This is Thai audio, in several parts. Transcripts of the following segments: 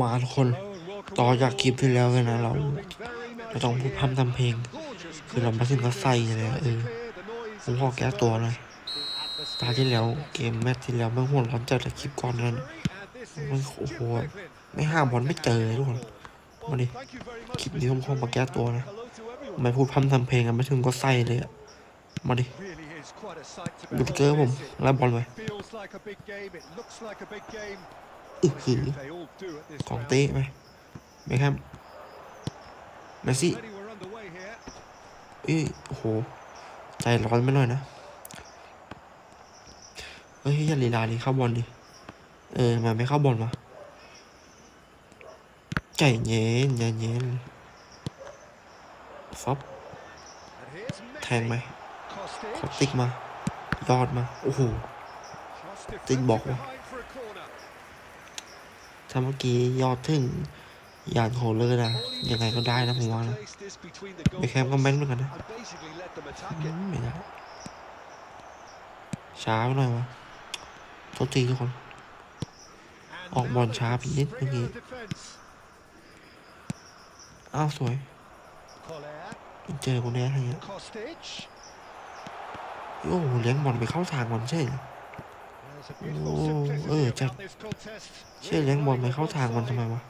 มาทุกคนต่อจากคลิปที่แล้วเลยนะเราเราต้องพูดพร่ำทำเพลง คือเรามาถึงก็ใส่เลยเออผมขอแก้ตัวหน่อยตาที่แล้วเกมแมตช์ที่แล้วไม่หัวร้อนจัดแต่คลิปก่อนนั้นมันโอ้โหไม่ห้ามบอลไม่เจอเลยทุกคนมาดิคลิปนี้ผมขอมาแก้ตัวนะไม่พูดพร่ำทำเพลงกันไม่ถึงก็ใส่เลยอะมาดิดูเกอร์ผมไล่บอลไป อื้อหือของเต้เต้ไหมคแฮมเมสซี่เอ้ยโอ้โห ใจร้อนไปหน่อยนะเฮ้ยอย่าลีลาดิเข้าบอลดิ เออมาไม่เข้าบอลวะใจเย็นใจเย็นฟอบแทงไหมขอติ๊กมา ยอดมา โอ้โห ติ๊กบอกว่า ถ้าเมื่อกี้ยอดถึงยานโฮเลอร์นะยังไงก็ได้นะผมว่านะเบคแฮมก็แม่นเหมือนกันนะไม่ได้ช้าไปหน่อยวะโทษทีทุกคน ออกบอลช้าพีนิดเมื่อกี้อ้าวสวย เจอคนแน่อะไรเงี้ยโอ้โหเลี้ยงบอลไปเข้าทางบอลใช่เหรอ โอ้เออจัดใช่เลี้ยงบอลไปเข้าทางมันทำไมวะ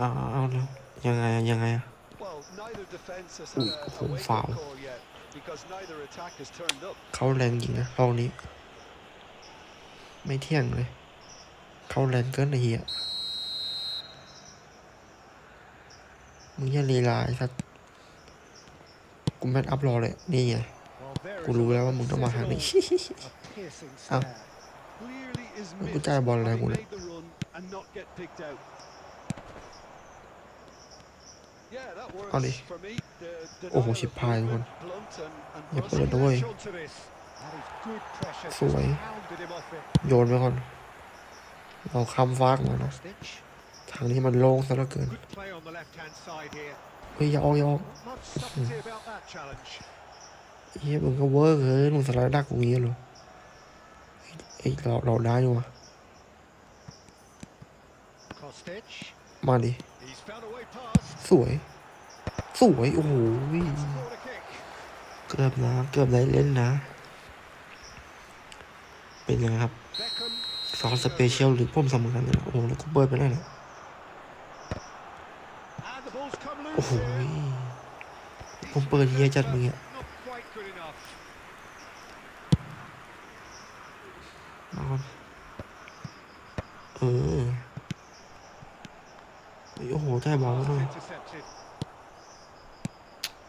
อ้าวเอาแล้วยังไงอะยังไงอะอุ้ยโอ้โหฟาวล์เข้าแรงจริงนะรอบนี้ ไม่เที่ยงเลย เข้าแรงเกินไอ้เหี้ยมึงอย่าลีลาไอ้สัสกูแมทอัพรอเลย นี่ไง กูรู้แล้วว่ามึงต้องมาทางนี้ เอ้ากูจ่ายบอลอะไรกูเนี่ยเอาดิโอ้โหชิบพายทุกคน อย่าเปิดนะเว้ยสวย โยนไปก่อน เราคำฟากมาเนาะทางนี้มันโล่งซะเหลือเกิน เฮ้ย อย่าออกอย่าออก เฮ้ยมึงก็เวอร์เกินมึงสไลด์ดักกูงี้เหรอเฮ้ยเราเราได้อยู่วะมาดิ สวย สวย โอ้โหเกือบนะ เกือบได้เล่นนะ เป็นยังไงครับซอสสเปเชียลหรือผมสำคัญเลยนะโอ้โห แล้วก็เบิร์ดไปแล้วเนี่ยโอ้โหผมเปิดเฮียจัดมึงเนี่ยมาก่อน เออโอ้โหได้บอลแล้วด้วย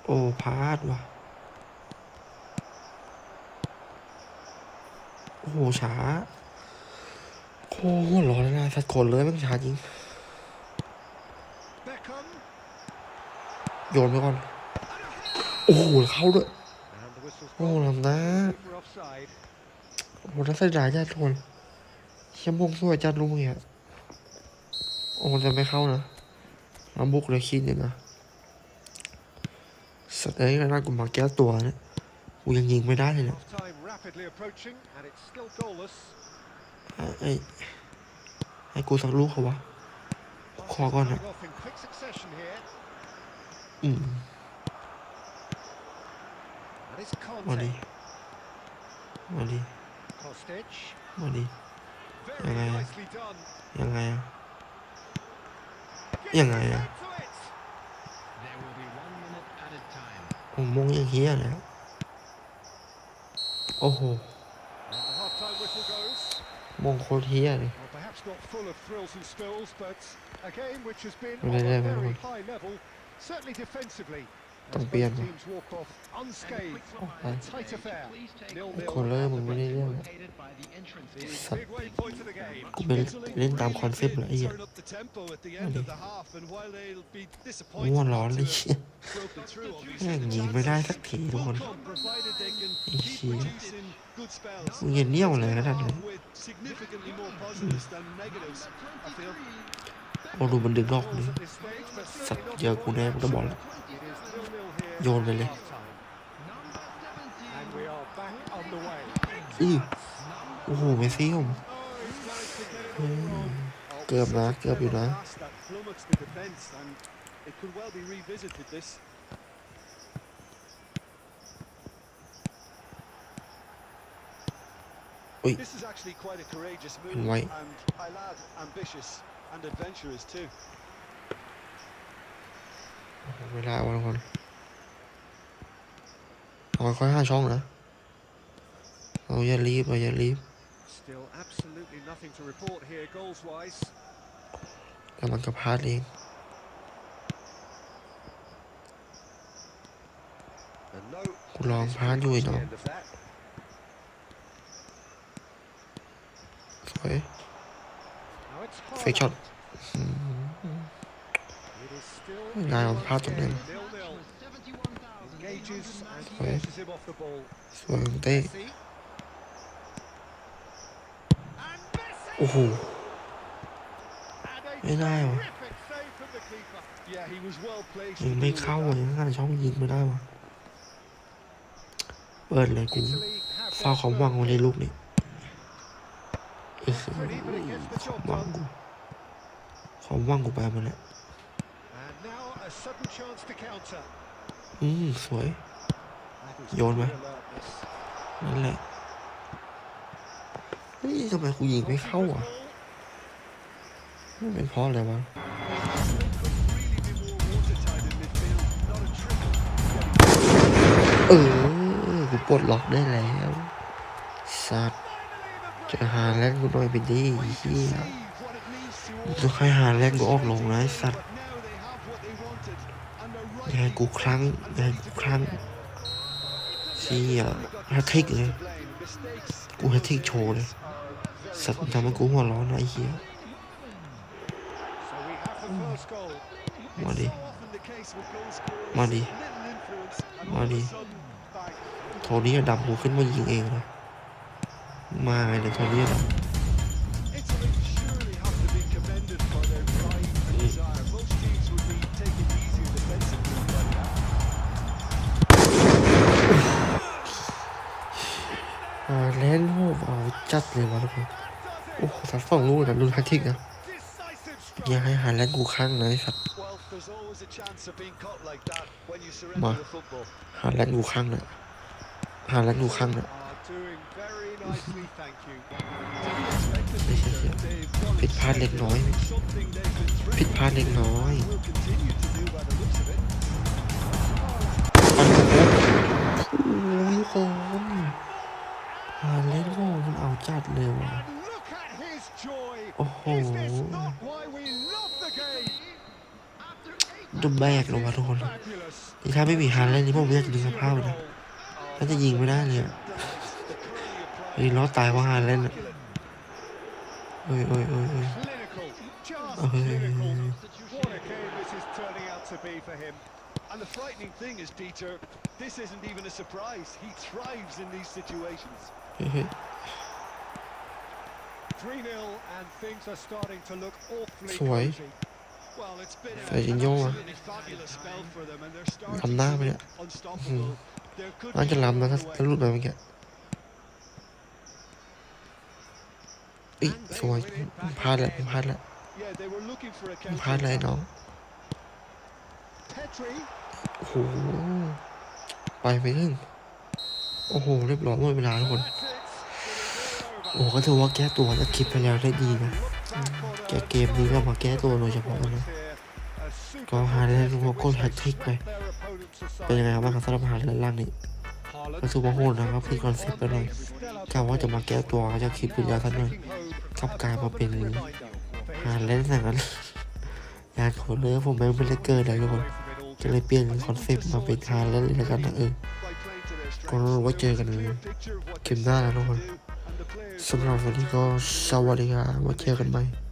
โอ้พลาดว่ะ โอ้โหช้าโคตรร้อนเลยนะสัตว์คนเลยมันช้าจริง โยนไปก่อน โอ้โหเข้าด้วยโอ้ลำนะโอ้โหน่าเสียดายจัดทุกคน เชี่ยมงสวยจัดลุงเนี่ยโอ้จะไม่เข้านะน้ำบุกเลยคิดอย่างนะสัตว์เอ้ยน่ากูมาแก้ตัวเนี่ยกูยังยิงไม่ได้เลยนี่ยไอ้ให้กูสักลูกเขาวะขอก่อนนะอืมมาดิมาดิมาดิ ยังไงอะยังไงอะยังไงอะผมมองอย่างเฮียเลยอะโอ้โหมองโคตรเฮียเลย Well, perhaps not full of thrills and spills, but a game which has been Well, on yeah, a yeah, very yeah. high level, certainly defensively. Don't As be both in. teams walk off unscathed. Oh, A man. tight affair. โคเลอ Nil-nil. ร์มึงไม่ได้เรื่องอะสัต Big ว์ waypoint of the game. กูไปเล่นตามคอนเซปต์เลยไอ้เหี้ย Turn up the tempo at the end of the half, and while they'll be ง่วง disappointed ร้อน not เลย to เชี่ย have broken through, แม่ obviously, ง the ยิงไม่ได้ chances สักทีทุกคน will come, provided they can Ý keep chí. producing good spells. มึงอย่าเนี่ยวเลยขนาดนั้น With significantly more positives than negatives, I feel. โอ้ดูมันดึงนอกเลย At this stage, but สัต certainly ว์ not เจอกูแน่มันก็บอล It is nil-nil here โยนไปเลย at half-time. And we are back on the way. อื้อโอ้โหเมสซี่ผม Oh, he's managed to get it Oh, เกือบนะ เกือบอยู่นะ pass that plummets the defence, and it could well be revisited. This. อุ้ย This is actually quite a courageous move, And white. and I lad ambitious and adventurous too. เวลาวันคนเอาค่อยๆห้าช่องนะเราอย่ารีบเราอย่ารีบ Still absolutely nothing to report here, goals wise. แล้วมันก็พลาดเอง And no, กูลองพลาดอยู่ไอ้น้อง end of that. สวย Now it's เฟกช็อต It is still นายมันพลาดตรงนั้น nil-nil. Engages and Right. forces him off the ball. สวยของเต้ Messi. And Messi! โอ้โห And a ไม่ได้วะ terrific save from the keeper. Yeah, he was well placed ยิง to ไม่ deal with เข้า that. อะยังหันช่องยิงไม่ได้วะเปิดเลยกู Italy have เฝ้า their ความหวัง spurs. ไว้ในลูกนี้เออ Pretty, but it gets the ความ job หวัง done. กูความหวังกูไปหมันแล้ว อืมสวย That is Yawn, good man. alertness. นั่นแหละ เฮ้ยทำไมกูยิงไม่เข้าอะไม่เป็นเพราะอะไรวะเออกูปลดล็อกได้แล้ว สัตว์จะหาแลนด์กูหน่อยไปดิเฮีย Perceive what it means to all ต้องให้หาแลนด์กูออกลงนะสัตว์ งานกูครั้งงานกูครั้งเชี่ยฮัททิกเลยกูฮัททิกโชว์เลยสัตว์ทำให้กูหัวร้อนนะไอ้เหี้ยมาดิมาดิมาดิโทนี่ดำหัวขึ้นมายิงเองเลยมาเลยโทนี่ดำ เอาจัดเลยวะทุกคน โอ้โหสัตว์สองลูกนะลูนแพทริกนะอย่าให้หานและกูค้างเลยสัตว์มาหานและกูค้างนะหานและกูค้างนะผิดพลาดเล็กน้อยผิดพลาดเล็กน้อย Will continue to do by the looks of it. ปันโอ้โหทุกคนหาแลนด์โหมันเอา จัดเลยว่ะ And look at his joy. Oh. Is this not why we love the game? ดุมแบกเลยวะทุกคน Fabulous. นี่ถ้าไม่มีฮาแลนด์นี่ผมไม่อยากจะดูสภาพเลยนะ Oh, น่าจะยิงไม่ได้เลยอะ the curly applied เฮ้ยล้อตายว่าฮาแลนด์อะเอ้ยเอ้ยเอ้ยเอ้ย clinical, just Oh, hey, hey, clinical. hey, What a game this is turning out to be for him. And the frightening thing is, Peter, this isn't even a surprise. He thrives in these situations. สวย cozy. Well, it's been a- ใส่จิน an โย่อะ absolutely fabulous spell for them and they're starting ล้ำหน้า to ไปเนี่ย look unstoppable. There could น่า be จะล้ำนะ no ถ้า other ถ้า way. หลุดไปเมื่อกี้เอ้ยสวยผมพลาดแล้วผมพลาดแล้ว Yeah, they were looking for a ผมพลาดแล้วไอ้น้อง Petri โอ้โหไปไม่ถึงโอ้โห เรียบร้อยหมดเวลาทุกคน โอ้ก็ถือว่าแก้ตัวและคลิปไปแล้วได้ดีนะ แกเกมนี้ก็มาแก้ตัวโดยเฉพาะนะก็หาได้รู้ว่าก้นแฮตทริกไปเป็นยังไงครับบ้างครับสำหรับหาเรื่องล่างนี้ก็ถือว่าโหดนะครับคือคอนเซ็ปต์ไปหน่อยกะว่าจะมาแก้ตัวจะคลิปวิดีโอท่านหน่อยกลับกลายมาเป็นหาเล่นอย่งนั้นงานของเนื้อผมไม่ไม่ได้เกิดเลยทุกคนก็เลยเปลี่ยนคอนเซ็ปต์มาเป็นหาเล่นเลยแล้วกันนะเออก็ไว้เจอกันคลิปหน้านะทุกคน สำหรับวันนี้ก็สวัสดีครับไว้เจอกันใหม่